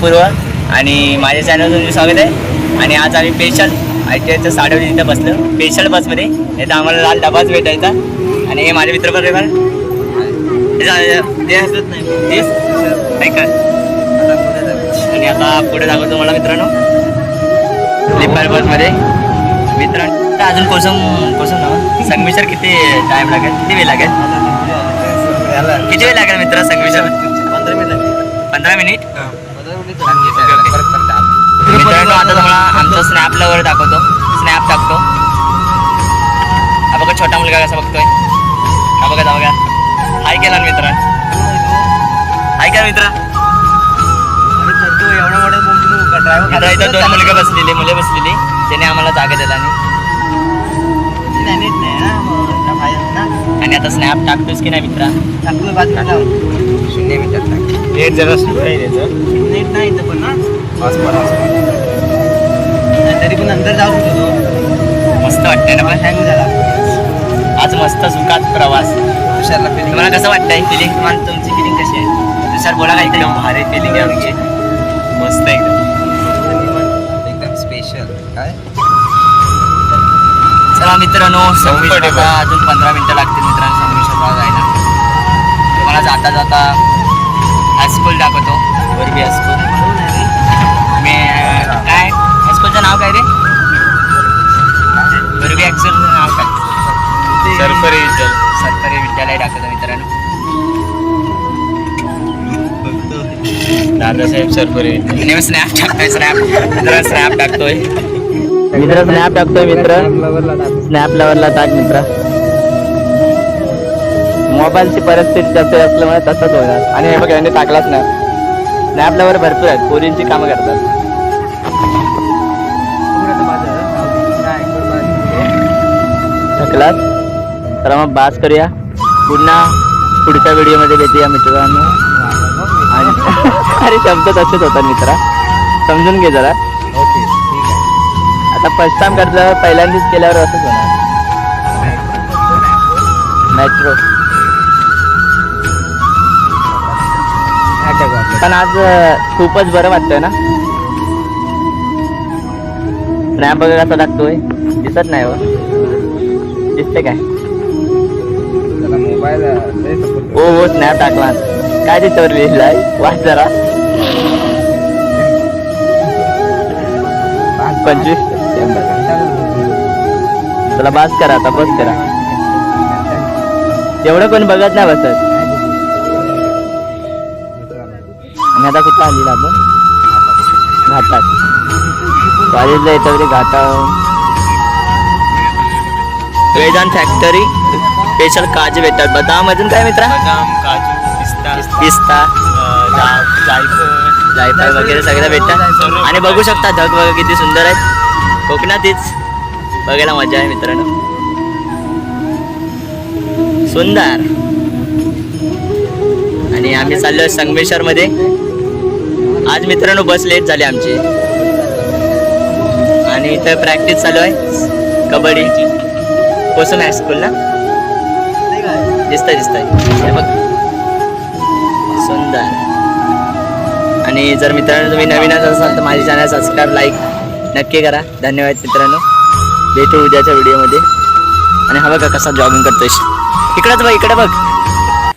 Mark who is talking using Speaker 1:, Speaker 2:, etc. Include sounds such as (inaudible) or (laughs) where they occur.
Speaker 1: पूर्व आणि माझ्या चॅनलवर तुमचं स्वागत आहे. आणि आज आम्ही स्पेशल आय टी आयचं साडेवाजी इथं बसलो. स्पेशल बसमध्ये इथं आम्हाला लाल डबाच भेटायचा आणि हे माझे मित्र पण. हे ते हसत नाही. तेच ऐका. आणि आता पुढे दाखवतो मला मित्रांनो. स्लीपर बसमध्ये मित्रांनो अजून कोसम कोसम ना? संगमेश्वर किती टाइम लागेल? किती वेळ लागेल? किती वेळ लागेल मित्र संगमेश्वर?
Speaker 2: पंधरा मिनिट.
Speaker 1: पंधरा मिनिट? मित्रांनो आता तुम्हाला आमचा स्नॅपला वर दाखवतो. स्नॅप टाकतो. हा बघा छोटा मुलगा कसा बघतोय. हा बघा हा बघा हाय केला मित्र. हाय केला मित्र.
Speaker 2: एवढा मोठा
Speaker 1: आता इथं दोन मुलगा बसलेले मुले बसलेली. त्याने आम्हाला जागा दिला नाही.
Speaker 2: नीट नाही ना मग फायदा ना
Speaker 1: आणि आता स्नॅप टाकतोस की नाही मित्रा?
Speaker 2: टाकलं मिनिटात
Speaker 1: रेट जरा सुरू आहे
Speaker 2: नीट नाही इथं पण ना. तरी पण नंतर जाऊ शकतो
Speaker 1: मस्त वाटतंय ना पण.
Speaker 2: हँग झाला
Speaker 1: आज मस्त सुखात प्रवास.
Speaker 2: तुषारला फिलिंग
Speaker 1: तुम्हाला कसं वाटतंय? फिलिंग
Speaker 2: तुम्हाला तुमची फिलिंग कशी आहे?
Speaker 1: सर बोला काय एकदम भारी फिलिंग आहे आमची. मस्त एकदम.
Speaker 2: एकदम स्पेशल काय?
Speaker 1: चला मित्रांनो संगमेश्वरला अजून पंधरा मिनिटं लागतील मित्रांनो. संगमेश्वरला जायला. तुम्हाला जाता जाता हायस्कूल दाखवतो. वरबी हायस्कूल मी काय? हायस्कूलचं नाव काय रे? वरबी हायस्कूलचं नाव काय?
Speaker 2: सरफरी
Speaker 1: सरकारी विद्यालय दाखवतो मित्रांनो.
Speaker 2: दादासाहेब सरफरी
Speaker 1: मी स्नॅप टाकतोय स्नॅप मित्र स्नॅप टाकतोय. मित्र स्नॅप टाकतोय मित्र. स्नॅप लेवलला टाक मित्र. मोबाईलची परिस्थिती जास्त असल्यामुळे तसंच होणार. आणि हे बघ यांनी टाकलाच नाही. स्नॅप भरपूर आहेत. पोरींची कामं करतात. टाकलात? तर मग बास करूया. पुन्हा पुढच्या व्हिडिओमध्ये भेटूया मित्रांनो. आणि (laughs) अरे शब्द तसेच होतात मित्रा. समजून घे जरा.
Speaker 2: ओके
Speaker 1: आता फर्स्ट टाइम करतलं पहिल्यांदाच केल्यावर असंच होणार. मेट्रो पण आज खूपच बरं वाटतंय ना? स्नॅप बघा कसा टाकतोय दिसत नाही हो. दिसते काय?
Speaker 2: मोबाईल
Speaker 1: हो हो स्नॅप टाकला. काय त्याच्यावर लिहिलाय वाच जरा. पंचवीस. शंभर. चला बास करा आता बस करा. एवढं कोण बघत नाही बसत. आणि आता कुठं आलेला आपण? घाटात. कॉलेजला येतो रे घाटावर. वेदांत फॅक्टरी स्पेशल काजू भेटतात. बदाम अजून काय मित्रा?
Speaker 2: बदाम काजू पिस्ता.
Speaker 1: पिस्ता.
Speaker 2: जायफळ.
Speaker 1: जायफळ वगैरे सगळं भेटतात आणि बघू शकता ढग बघा किती सुंदर आहेत. कोकणातच बघायला मजा आहे मित्रांनो. सुंदर. आणि आम्ही चाललोय संगमेश्वर मध्ये आज मित्रांनो बस लेट झाली आमची. आणि इथं प्रॅक्टिस चालू आहे. कबड्डीची कोसम हायस्कूल ना दिसतंय दिसतंय. बघ. सुंदर. आणि जर मित्रांनो तुम्ही नवीनच असाल तर माझे चॅनल सबस्क्राईब लाईक नक्की करा. धन्यवाद मित्रांनो. भेटू उद्याच्या व्हिडिओमध्ये आणि हा बघा कसा जॉगिंग करतोय. इकडंच बघ इकडं बघ.